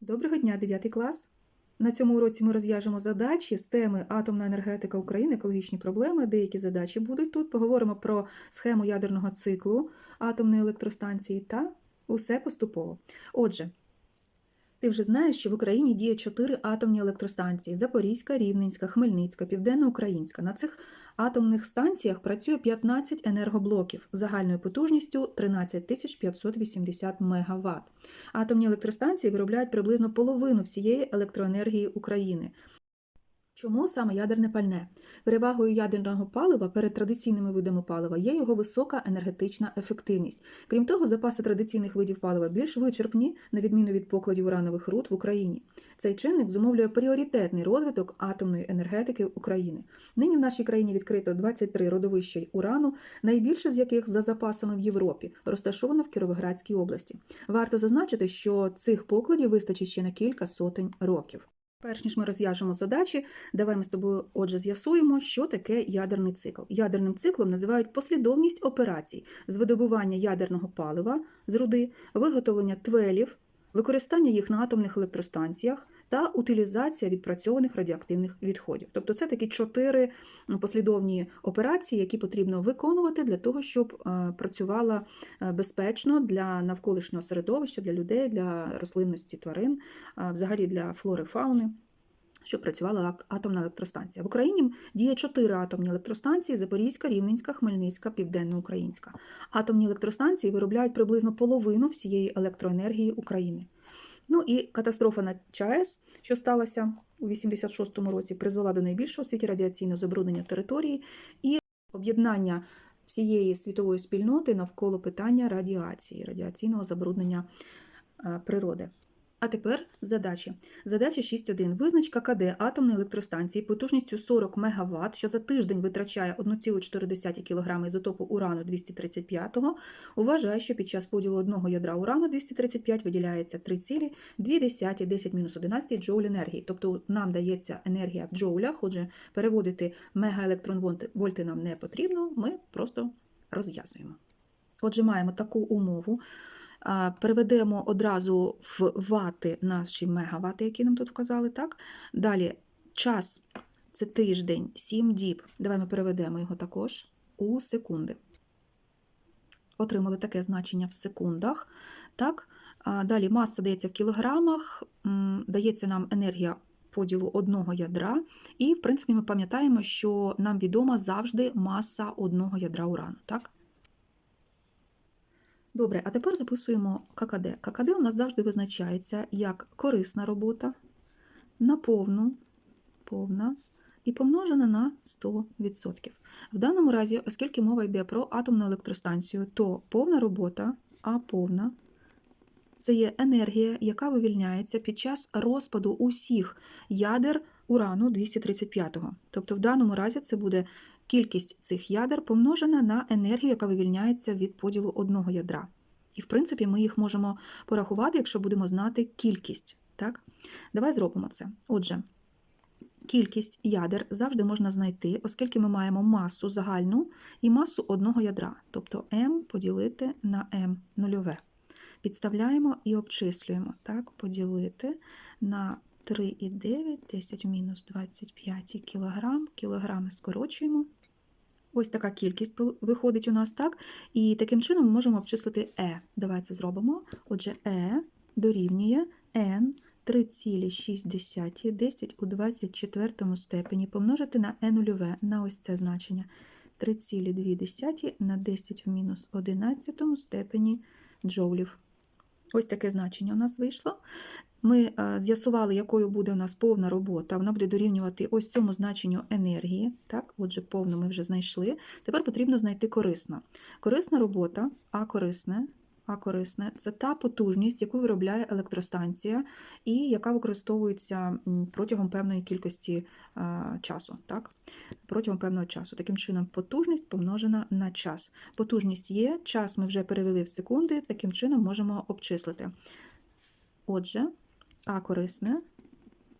Доброго дня, 9 клас! На цьому уроці ми розв'яжемо задачі з теми Атомна енергетика України, екологічні проблеми. Деякі задачі будуть тут. Поговоримо про схему ядерного циклу атомної електростанції та усе поступово. Отже, ти вже знаєш, що в Україні діє чотири атомні електростанції: Запорізька, Рівненська, Хмельницька, Південноукраїнська. На цих атомних станціях працює 15 енергоблоків загальною потужністю 13 580 МВт. Атомні електростанції виробляють приблизно половину всієї електроенергії України. Чому саме ядерне пальне? Перевагою ядерного палива перед традиційними видами палива є його висока енергетична ефективність. Крім того, запаси традиційних видів палива більш вичерпні, на відміну від покладів уранових руд в Україні. Цей чинник зумовлює пріоритетний розвиток атомної енергетики України. Нині в нашій країні відкрито 23 родовища урану, найбільше з яких за запасами в Європі, розташовано в Кіровоградській області. Варто зазначити, що цих покладів вистачить ще на кілька сотень років. Перш ніж ми розв'яжемо задачі, давай ми з тобою отже з'ясуємо, що таке ядерний цикл. Ядерним циклом називають послідовність операцій з видобування ядерного палива з руди, виготовлення твелів, використання їх на атомних електростанціях та утилізація відпрацьованих радіоактивних відходів. Тобто це такі чотири послідовні операції, які потрібно виконувати для того, щоб е, працювала е, безпечно для навколишнього середовища, для людей, для рослинності тварин, е, взагалі для флори фауни. Щоб працювала атомна електростанція. В Україні діє чотири атомні електростанції: Запорізька, Рівненська, Хмельницька, Південноукраїнська. Атомні електростанції виробляють приблизно половину всієї електроенергії України. Ну і катастрофа на ЧАЕС, що сталася у 86-му році, призвела до найбільшого світі радіаційного забруднення території і об'єднання всієї світової спільноти навколо питання радіації, радіаційного забруднення е, природи. А тепер задачі. Задача 6.1. Визнач ККД атомної електростанції потужністю 40 МВт, що за тиждень витрачає 1,4 кг ізотопу урану 235, вважає, що під час поділу одного ядра урану 235 виділяється 3,2 10-11 джоуль енергії. Тобто нам дається енергія в джоулях, отже, переводити мегаелектронвольти нам не потрібно, ми просто розв'язуємо. Отже, маємо таку умову. Переведемо одразу в вати наші мегавати, які нам тут вказали. так? Далі час це тиждень, 7 діб. Давай ми переведемо його також у секунди. Отримали таке значення в секундах. Так? Далі маса дається в кілограмах, дається нам енергія поділу одного ядра. І, в принципі, ми пам'ятаємо, що нам відома завжди маса одного ядра урану. так? Добре, а тепер записуємо ККД. ККД у нас завжди визначається як корисна робота на повну, повна і помножена на 100%. В даному разі, оскільки мова йде про атомну електростанцію, то повна робота, а повна це є енергія, яка вивільняється під час розпаду усіх ядер урану 235. Тобто, в даному разі це буде кількість цих ядер помножена на енергію, яка вивільняється від поділу одного ядра. І, в принципі, ми їх можемо порахувати, якщо будемо знати кількість. Так? Давай зробимо це. Отже, кількість ядер завжди можна знайти, оскільки ми маємо масу загальну і масу одного ядра, тобто m поділити на m нульове. Підставляємо і обчислюємо. Так, поділити на 3,9, 10 в мінус 25 кг, кілограми скорочуємо. Ось така кількість виходить у нас, так? І таким чином ми можемо обчислити Е. Давай це зробимо. Отже, Е дорівнює N 3,6 10 у 24 степені помножити на Е нульове, на ось це значення. 3,2 на 10 в мінус 11 степені джоулів. Ось таке значення у нас вийшло. Ми е, з'ясували, якою буде у нас повна робота. Вона буде дорівнювати ось цьому значенню енергії. Так, Отже, повну ми вже знайшли. Тепер потрібно знайти корисна. Корисна робота, а корисне. А корисне це та потужність, яку виробляє електростанція, і яка використовується протягом певної кількості часу. Так? Протягом певного часу. Таким чином, потужність помножена на час. Потужність є, час ми вже перевели в секунди, таким чином можемо обчислити. Отже, а корисне,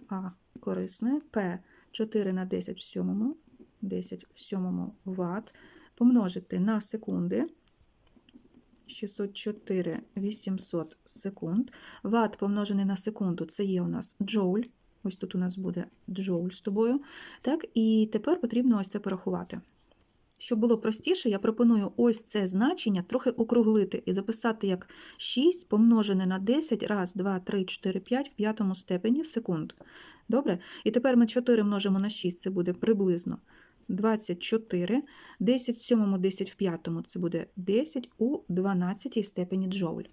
А корисне, П 4 на 10 в 7, 10 в 7 Вт помножити на секунди. 604 800 секунд. Ватт помножений на секунду це є у нас джоуль. Ось тут у нас буде джоуль з тобою. Так, і тепер потрібно ось це порахувати. Щоб було простіше, я пропоную ось це значення трохи округлити і записати як 6 помножене на 10, раз, 2, 3, 4, 5 в п'ятому степені секунд. Добре? І тепер ми 4 множимо на 6, це буде приблизно 24. 10 в сьомому, 10 в п'ятому, це буде 10 у 12 степені джоуль.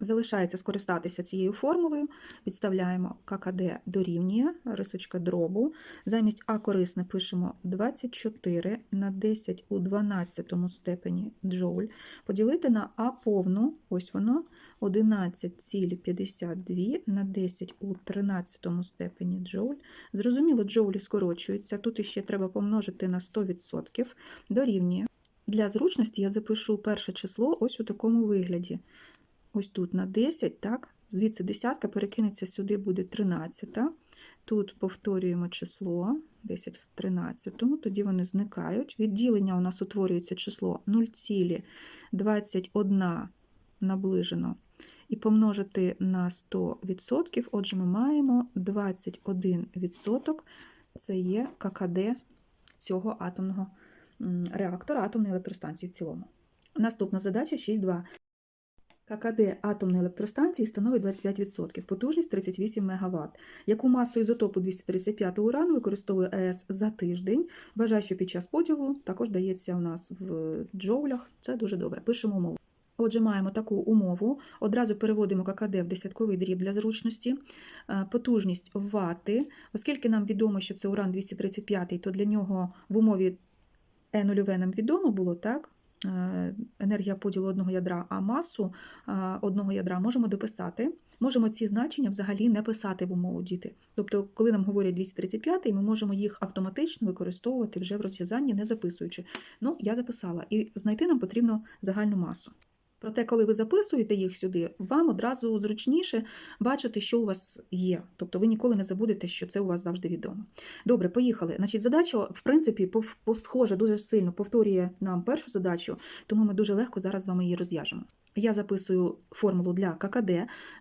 Залишається скористатися цією формулою. Підставляємо ККД дорівнює, рисочка дробу. Замість А корисне пишемо 24 на 10 у 12 степені джоуль. Поділити на А повну, ось воно, 11,52 на 10 у 13 степені джоуль. Зрозуміло, джоулі скорочуються. Тут іще треба помножити на 100%. Дорівнює. Для зручності я запишу перше число ось у такому вигляді ось тут на 10, так? Звідси десятка перекинеться сюди, буде 13. Тут повторюємо число 10 в 13, тоді вони зникають. Відділення у нас утворюється число 0,21 наближено. І помножити на 100%, отже, ми маємо 21%. Це є ККД цього атомного реактора, атомної електростанції в цілому. Наступна задача 6.2. ККД атомної електростанції становить 25%, потужність 38 МВт. Яку масу ізотопу 235 урану використовує АЕС за тиждень? Вважаю, що під час поділу також дається у нас в джоулях. Це дуже добре. Пишемо умову. Отже, маємо таку умову. Одразу переводимо ККД в десятковий дріб для зручності. Е, Потужність вати. Оскільки нам відомо, що це уран 235, то для нього в умові Е нульове нам відомо було, так? Е, енергія поділу одного ядра, а масу е, одного ядра можемо дописати. Можемо ці значення взагалі не писати в умову діти. Тобто, коли нам говорять 235, ми можемо їх автоматично використовувати вже в розв'язанні, не записуючи. Ну, я записала. І знайти нам потрібно загальну масу. Проте, коли ви записуєте їх сюди, вам одразу зручніше бачити, що у вас є. Тобто ви ніколи не забудете, що це у вас завжди відомо. Добре, поїхали. Значить, задача, в принципі, схоже, дуже сильно повторює нам першу задачу, тому ми дуже легко зараз з вами її розв'яжемо. Я записую формулу для ККД.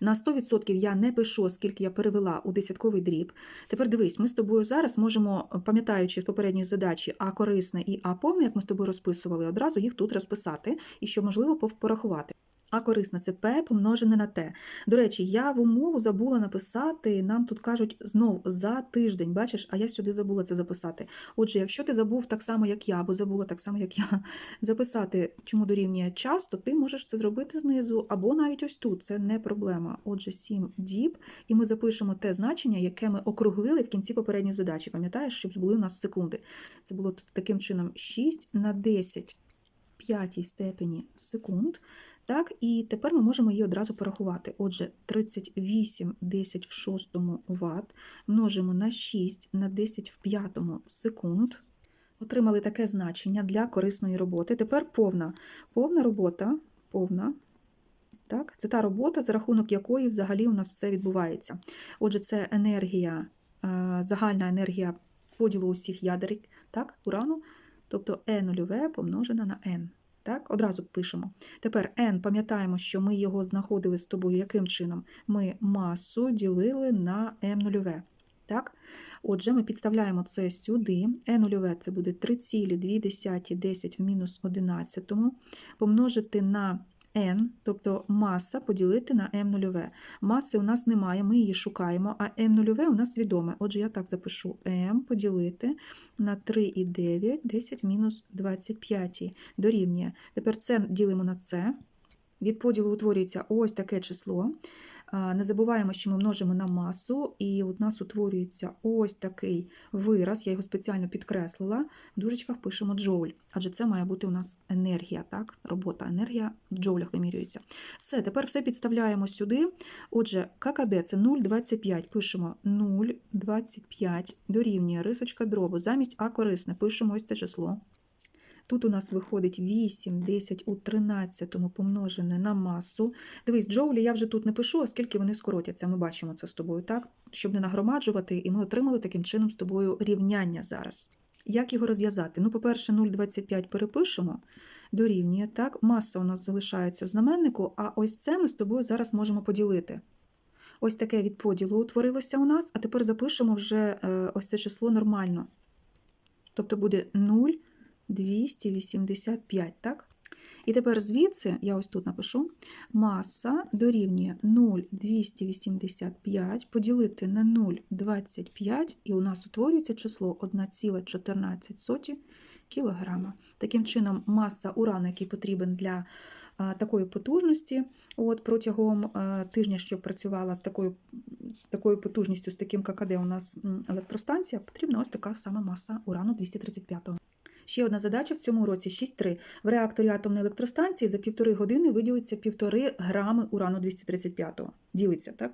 На 100% я не пишу, оскільки я перевела у десятковий дріб. Тепер дивись, ми з тобою зараз можемо, пам'ятаючи з попередньої задачі А корисне і А повне, як ми з тобою розписували, одразу їх тут розписати і що можливо порахувати. А корисне це П помножене на Т. До речі, я в умову забула написати, нам тут кажуть знов за тиждень, бачиш, а я сюди забула це записати. Отже, якщо ти забув так само, як я, або забула так само, як я, записати, чому дорівнює час, то ти можеш це зробити знизу, або навіть ось тут, це не проблема. Отже, 7 діб, і ми запишемо те значення, яке ми округлили в кінці попередньої задачі. Пам'ятаєш, щоб були у нас секунди. Це було тут таким чином 6 на 10 п'ятій степені секунд. Так, і тепер ми можемо її одразу порахувати. Отже, 38 10 в шостому Вт множимо на 6 на 10 в п'ятому секунд. Отримали таке значення для корисної роботи. Тепер повна. Повна робота, повна. Так, це та робота, за рахунок якої взагалі у нас все відбувається. Отже, це енергія, е, загальна енергія поділу усіх ядер, так, урану, тобто Е нульове помножена на N. Так, одразу пишемо. Тепер n, пам'ятаємо, що ми його знаходили з тобою яким чином? Ми масу ділили на m нульове. Так? Отже, ми підставляємо це сюди. n нульове це буде 3,2 10 в мінус 11, помножити на n, тобто маса поділити на m нульове. Маси у нас немає, ми її шукаємо, а m нульове у нас відоме. Отже, я так запишу m поділити на 3,9, 10 мінус 25 дорівнює. Тепер це ділимо на це. Від поділу утворюється ось таке число. Не забуваємо, що ми множимо на масу, і у нас утворюється ось такий вираз, я його спеціально підкреслила. В дужечках пишемо джоуль, адже це має бути у нас енергія, так? робота, енергія в джоулях вимірюється. Все, тепер все підставляємо сюди. Отже, ККД це 0,25. Пишемо 0,25 дорівнює рисочка дробу. Замість А корисне пишемо ось це число. Тут у нас виходить 8, 10 у 13 помножене на масу. Дивись, джоулі я вже тут не пишу, оскільки вони скоротяться. Ми бачимо це з тобою, так? Щоб не нагромаджувати, і ми отримали таким чином з тобою рівняння зараз. Як його розв'язати? Ну, по-перше, 0,25 перепишемо. дорівнює. Так, маса у нас залишається в знаменнику, а ось це ми з тобою зараз можемо поділити. Ось таке від поділу утворилося у нас, а тепер запишемо вже е, ось це число нормально. Тобто буде 0,285, так? І тепер звідси, я ось тут напишу, маса дорівнює 0,285 поділити на 0,25, і у нас утворюється число 1,14 кг. Таким чином, маса урану, який потрібен для а, такої потужності, от протягом а, тижня, що працювала з такою, такою потужністю, з таким ККД у нас електростанція, потрібна ось така сама маса урану 235. Ще одна задача в цьому році 6.3. В реакторі атомної електростанції за півтори години виділиться півтори грами урану 235. Ділиться, так?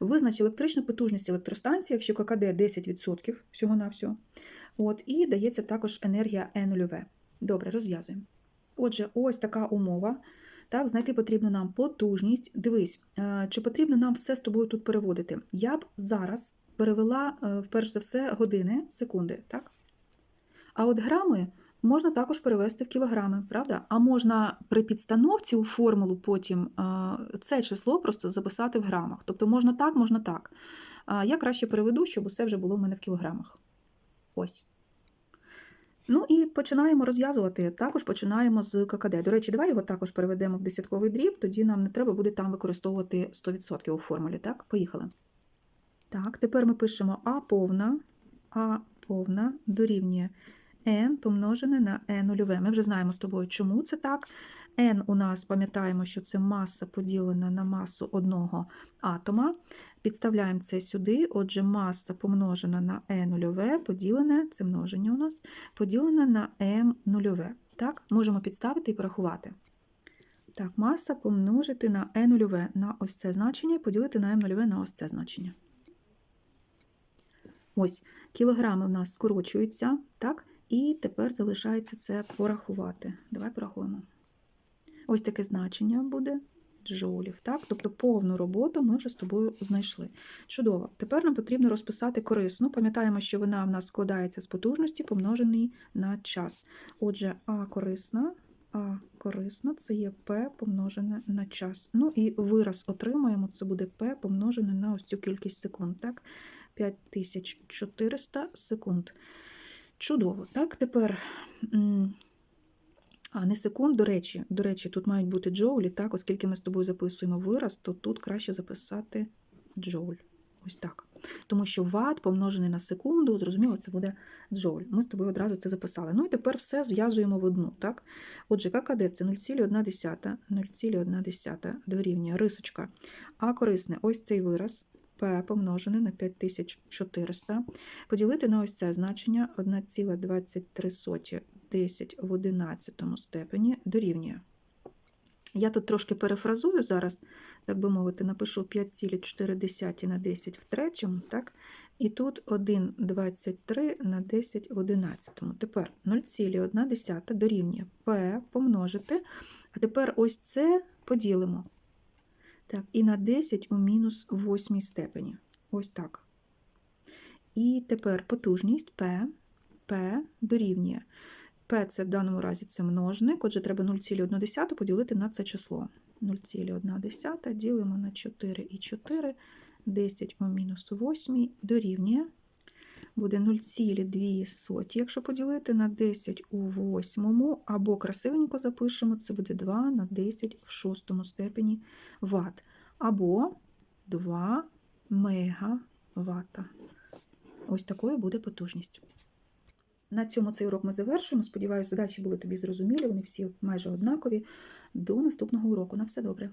Визнач електричну потужність електростанції, якщо ККД 10% всього-навсього. От, і дається також енергія Е нульове. Добре, розв'язуємо. Отже, ось така умова. Так, знайти потрібно нам потужність. Дивись, е, чи потрібно нам все з тобою тут переводити? Я б зараз перевела, е, перш за все, години, секунди, так? А от грами можна також перевести в кілограми, правда? А можна при підстановці у формулу потім це число просто записати в грамах. Тобто можна так, можна так. Я краще переведу, щоб усе вже було в мене в кілограмах. Ось. Ну і починаємо розв'язувати. Також починаємо з ККД. До речі, давай його також переведемо в десятковий дріб, тоді нам не треба буде там використовувати 100% у формулі. Так, поїхали. Так, тепер ми пишемо А повна, А повна дорівнює n помножене на n нульове. Ми вже знаємо з тобою, чому це так. n у нас, пам'ятаємо, що це маса поділена на масу одного атома. Підставляємо це сюди, отже, маса помножена на e нульове, поділене, це множення у нас, поділене на m нульове. Так, можемо підставити і порахувати. Так, маса помножити на e нульове на ось це значення поділити на m нульове на ось це значення. Ось, кілограми в нас скорочуються, так? І тепер залишається це порахувати. Давай порахуємо. Ось таке значення буде джоулів. Так? Тобто повну роботу ми вже з тобою знайшли. Чудово. Тепер нам потрібно розписати корисну. Пам'ятаємо, що вона в нас складається з потужності, помножений на час. Отже, А корисна, А корисна це є P помножене на час. Ну і вираз отримаємо, це буде P помножене на ось цю кількість секунд. Так? 5400 секунд. Чудово. Так, тепер. А, не секунд, до речі, до речі, тут мають бути джоулі, так, оскільки ми з тобою записуємо вираз, то тут краще записати джоуль. Ось так. Тому що ват помножений на секунду, зрозуміло, це буде джоуль. Ми з тобою одразу це записали. Ну і тепер все зв'язуємо в одну. так? Отже, ККД це 0,1, 0,1 дорівнює рисочка. А корисне ось цей вираз. P помножене на 5400, поділити на ось це значення 1,23 10 в 11 степені дорівнює. Я тут трошки перефразую зараз, так би мовити, напишу 5,4 на 10 в третьому, так? І тут 1,23 на 10 в 11. Тепер 0,1 дорівнює P помножити, а тепер ось це поділимо. Так, і на 10 у мінус 8 степені. Ось так. І тепер потужність P, P дорівнює. P це в даному разі це множник, отже, треба 0,1 поділити на це число. 0,1 ділимо на 4 і 4, 10 у мінус 8 дорівнює. Буде 0,2, якщо поділити на 10 у 8, або красивенько запишемо, це буде 2 на 10 в 6 степені Вт. Або 2 мегаватта. Ось такою буде потужність. На цьому цей урок ми завершуємо. Сподіваюся, задачі були тобі зрозумілі, вони всі майже однакові. До наступного уроку. На все добре.